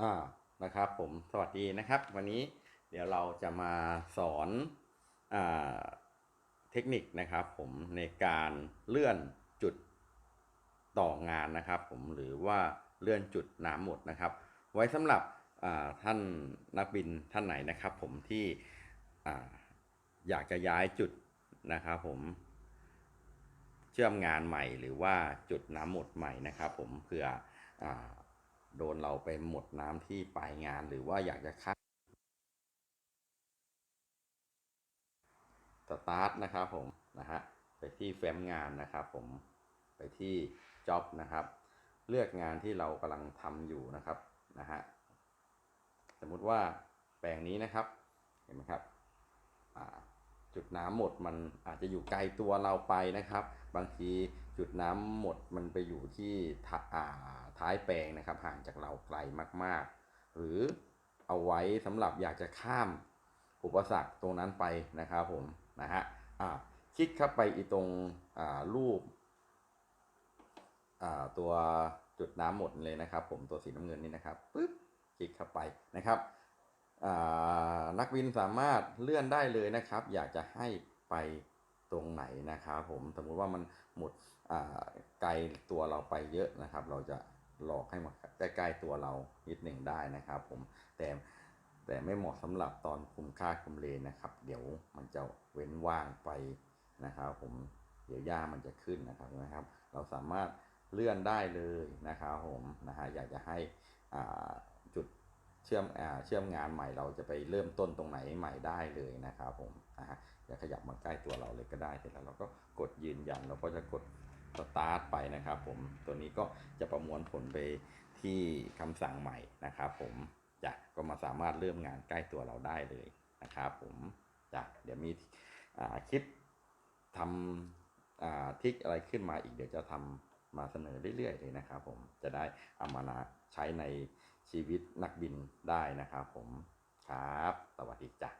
อ่านะครับผมสวัสดีนะครับ วันนี้เดี๋ยวเราจะมาสอนอ่าเทคนิคนะครับผมในการเลื่อนจุดต่องานนะครับ ผมหรือว่าเลื่อนจุดน้ำหมดนะครับ ไว้สำหรับอ่าท่านนักบินท่านไหนนะครับ ผมที่อ่าอยากจะย้ายจุดนะครับผมเชื่อมงานใหม่หรือว่าจุดน้ำหมดใหม่นะครับ ผมเผื่ออา โดนเราไปหมดน้ำที่ปลายงานหรือว่าอยากจะคัดสตาร์ทนะครับผมนะฮะไปที่แฟ้มงานนะครับผมไปที่จ็อบนะครับ เลือกงานที่เรากำลังทำอยู่นะครับนะฮะสมมุติว่าแปลงนี้นะครับเห็นไหมครับอ่า จุดน้ำหมดมันอาจจะอยู่ไกลตัวเราไปนะครับ บางทีจุดน้ำหมดมันไปอยู่ที่ท้าทายแปลงนะครับห่างจากเราไกลมากๆ หรือเอาไว้สำหรับอยากจะข้ามอุปสรรคตรงนั้นไปนะครับผมนะฮะอ่าคลิกเข้าไปอีตรงอ่ารูปอ่าตัวจุดน้ำหมดเลยนะครับ ผมตัวสีน้ำเงินนี่นะครับปึ๊บคลิกเข้าไปนะครับ นักบินสามารถเลื่อนได้เลยนะครับ อยากจะให้ไปตรงไหนนะครับผมสมมติว่ามันหมดไกลตัวเราไปเยอะนะครับ เราจะหลอกให้มาใกล้ๆตัวเรานิดหนึ่งได้นะครับ ผมแต่แต่ไม่เหมาะสำหรับตอนคุมค่าคุมเลนนะครับ เดี๋ยวมันจะเว้นว่างไปนะครับ ผมเดี๋ยวหญ้ามันจะขึ้นนะครับนะครับ เราสามารถเลื่อนได้เลยนะครับผมนะฮะอยากจะให้อ่า เชื่อมเชื่อมงานใหม่เราจะไปเริ่มต้นตรงไหนใหม่ได้เลยนะครับผมนะฮะอย่าขยับมาใกล้ตัวเราเลยก็ได้เสร็จแล้วเราก็กดยืนยันเราก็จะกดสตาร์ทไปนะครับผมตัวนี้ก็จะประมวลผลไปที่คำสั่งใหม่นะครับผมจะก็มาสามารถเริ่มงานใกล้ตัวเราได้เลยนะครับผมจะเดี๋ยวมีคลิปทำทิกอะไรขึ้นมาอีกเดี๋ยวจะทำมาเสนอเรื่อยๆเลยนะครับผมจะได้เอามานะใช้ใน ชีวิตนักบินได้นะครับผมครับ สวัสดีจ้ะ